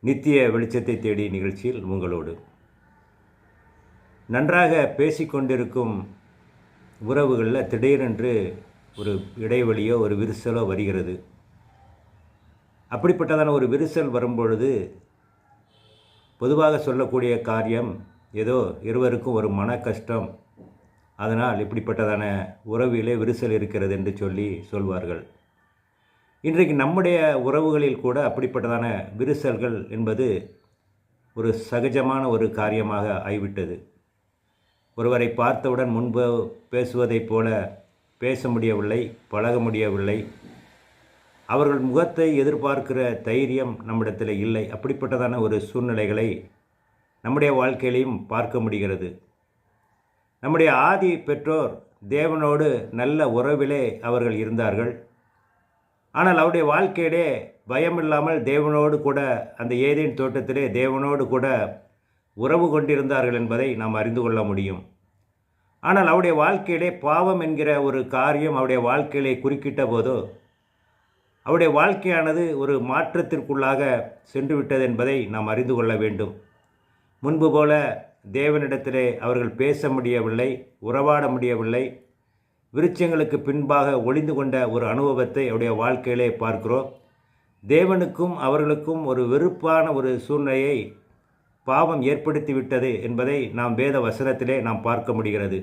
நித்திய வெளிச்சத்தை தேடி நிகழ்ச்சியில் உங்களோடு. நன்றாக பேசிக்கொண்டிருக்கும் உறவுகளில் திடீரென்று ஒரு இடைவெளியோ ஒரு விரிசலோ வருகிறது. அப்படிப்பட்டதான ஒரு விரிசல் வரும்பொழுது பொதுவாக சொல்லக்கூடிய காரியம் ஏதோ இருவருக்கும் ஒரு மன கஷ்டம். அதனால் இப்படிப்பட்டதான உறவிலே விரிசல் இருக்கிறது என்று சொல்லி சொல்வார்கள். இன்றைக்கு நம்முடைய உறவுகளில் கூட அப்படிப்பட்டதான விரிசல்கள் என்பது ஒரு சகஜமான ஒரு காரியமாக ஆகிவிட்டது ஒருவரை பார்த்தவுடன் முன்பு பேசுவதைப் போல பேச முடியவில்லை பழக முடியவில்லை. அவர்கள் முகத்தை எதிர்பார்க்கிற தைரியம் நம்மிடத்தில் இல்லை. அப்படிப்பட்டதான ஒரு சூழ்நிலைகளை நம்முடைய வாழ்க்கையிலையும் பார்க்க முடிகிறது. நம்முடைய ஆதி பெற்றோர் தேவனோடு நல்ல உறவிலே அவர்கள் இருந்தார்கள். ஆனால் அவருடைய வாழ்க்கையிலே பயமில்லாமல் தேவனோடு கூட அந்த ஏதேன் தோட்டத்திலே தேவனோடு கூட உறவு கொண்டிருந்தார்கள் என்பதை நாம் அறிந்து கொள்ள முடியும். ஆனால் அவருடைய வாழ்க்கையிலே பாவம் என்கிற ஒரு காரியம் அவருடைய வாழ்க்கையிலே குறுக்கிட்ட போதோ அவருடைய வாழ்க்கையானது ஒரு மாற்றத்திற்குள்ளாக சென்று விட்டது என்பதை நாம் அறிந்து கொள்ள வேண்டும். முன்பு போல தேவனிடத்திலே அவர்கள் பேச முடியவில்லை உறவாட முடியவில்லை விருட்சங்களுக்கு பின்பாக ஒளிந்து கொண்ட ஒரு அனுபவத்தை அவருடைய வாழ்க்கையிலே பார்க்கிறோம். தேவனுக்கும் அவர்களுக்கும் ஒரு வெறுப்பான ஒரு சூழ்நிலையை பாவம் ஏற்படுத்திவிட்டது என்பதை நாம் வேத வசனத்திலே நாம் பார்க்க முடிகிறது.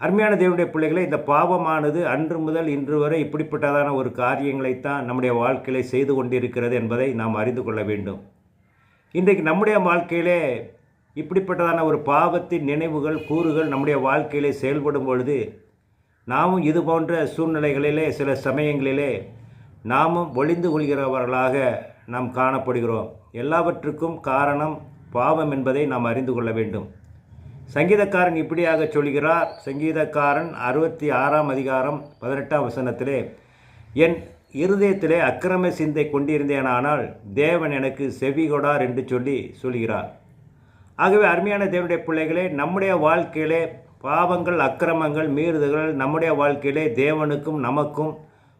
அருமையான தேவனுடைய பிள்ளைகளை இந்த பாவமானது அன்று முதல் இன்று வரை இப்படிப்பட்டதான ஒரு காரியங்களைத்தான் நம்முடைய வாழ்க்கையிலே செய்து கொண்டிருக்கிறது என்பதை நாம் அறிந்து கொள்ள வேண்டும். இன்றைக்கு நம்முடைய வாழ்க்கையிலே இப்படிப்பட்டதான ஒரு பாவத்தின் நினைவுகள் கூறுகள் நம்முடைய வாழ்க்கையிலே செயல்படும் பொழுது நாமும் இது போன்ற சூழ்நிலைகளிலே சில சமயங்களிலே நாமும் ஒளிந்து கொள்கிறவர்களாக நாம் காணப்படுகிறோம். எல்லாவற்றுக்கும் காரணம் பாவம் என்பதை நாம் அறிந்து கொள்ள வேண்டும். சங்கீதக்காரன் இப்படியாக சொல்கிறார். சங்கீதக்காரன் அறுபத்தி ஆறாம் அதிகாரம் பதினெட்டாம் வசனத்திலே என் இருதயத்திலே அக்கிரம சிந்தை கொண்டிருந்தேனானால் தேவன் எனக்கு செவிகொடார் என்று சொல்லி சொல்கிறார். ஆகவே அருமையான தேவனுடைய பிள்ளைகளே நம்முடைய வாழ்க்கையிலே பாவங்கள் அக்கிரமங்கள் மீறுதல்கள் நம்முடைய வாழ்க்கையிலே தேவனுக்கும் நமக்கும்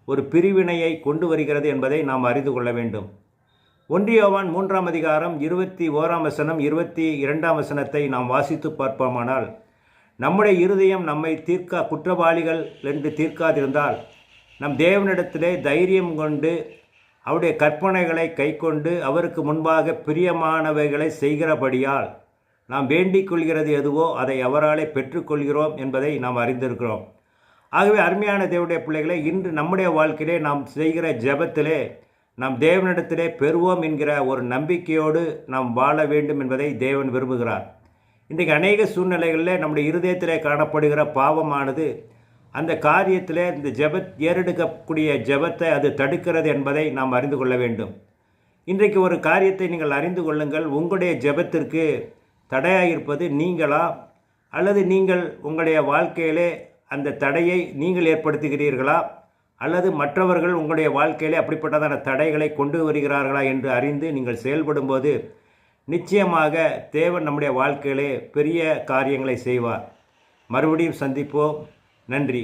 ஒரு பிரிவினையை கொண்டு வருகிறது என்பதை நாம் அறிந்து கொள்ள வேண்டும். ஒன்றியவான் மூன்றாம் அதிகாரம் இருபத்தி ஓராம் வசனம் இருபத்தி இரண்டாம் வசனத்தை நாம் வாசித்து பார்ப்போமானால் நம்முடைய இருதயம் நம்மை தீர்க்க குற்றவாளிகள் என்று தீர்க்காதிருந்தால் நம் தேவனிடத்திலே தைரியம் கொண்டு அவருடைய கற்பனைகளை கைக்கொண்டு அவருக்கு முன்பாக பிரியமானவைகளை செய்கிறபடியால் நாம் வேண்டிக் கொள்கிறது எதுவோ அதை எவராலே பெற்றுக்கொள்கிறோம் என்பதை நாம் அறிந்திருக்கிறோம். ஆகவே அருமையான தேவனுடைய பிள்ளைகளை இன்று நம்முடைய வாழ்க்கையிலே நாம் செய்கிற ஜபத்திலே நாம் தேவனிடத்திலே பெறுவோம் என்கிற ஒரு நம்பிக்கையோடு நாம் வாழ வேண்டும் என்பதை தேவன் விரும்புகிறார். இன்றைக்கு அநேக சூழ்நிலைகளில் நம்முடைய இருதயத்திலே காணப்படுகிற பாவமானது அந்த காரியத்தில் இந்த ஜபத் ஏறெடுக்கக்கூடிய ஜெபத்தை அது தடுக்கிறது என்பதை நாம் அறிந்து கொள்ள வேண்டும். இன்றைக்கு ஒரு காரியத்தை நீங்கள் அறிந்து கொள்ளுங்கள். உங்களுடைய ஜெபத்திற்கு தடையாக இருப்பது நீங்களா? அல்லது நீங்கள் உங்களுடைய வாழ்க்கையிலே அந்த தடையை நீங்கள் ஏற்படுத்துகிறீர்களா? அல்லது மற்றவர்கள் உங்களுடைய வாழ்க்கையிலே அப்படிப்பட்டதான தடைகளை கொண்டு வருகிறார்களா என்று அறிந்து நீங்கள் செயல்படும்போது நிச்சயமாக தேவன் நம்முடைய வாழ்க்கையிலே பெரிய காரியங்களை செய்வார். மறுபடியும் சந்திப்போம். நன்றி.